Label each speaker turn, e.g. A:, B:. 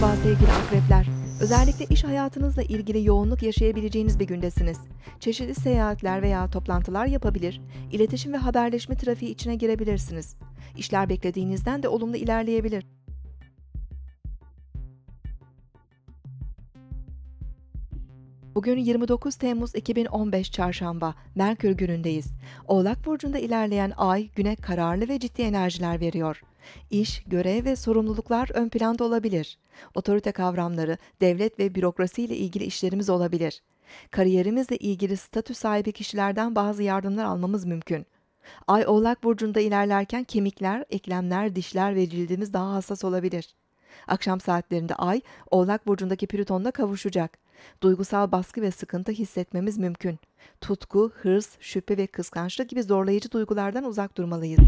A: sevgili akrepler. Özellikle iş hayatınızla ilgili yoğunluk yaşayabileceğiniz bir gündesiniz. Çeşitli seyahatler veya toplantılar yapabilir, iletişim ve haberleşme trafiği içine girebilirsiniz. İşler beklediğinizden de olumlu ilerleyebilir. Bugün 29 Temmuz 2015 Çarşamba, Merkür günündeyiz. Oğlak Burcu'nda ilerleyen ay, güne kararlı ve ciddi enerjiler veriyor. İş, görev ve sorumluluklar ön planda olabilir. Otorite kavramları, devlet ve bürokrasi ile ilgili işlerimiz olabilir. Kariyerimizle ilgili statü sahibi kişilerden bazı yardımlar almamız mümkün. Ay Oğlak Burcu'nda ilerlerken kemikler, eklemler, dişler ve cildimiz daha hassas olabilir. Akşam saatlerinde Ay, Oğlak Burcu'ndaki Plüton'la kavuşacak. Duygusal baskı ve sıkıntı hissetmemiz mümkün. Tutku, hırs, şüphe ve kıskançlık gibi zorlayıcı duygulardan uzak durmalıyız.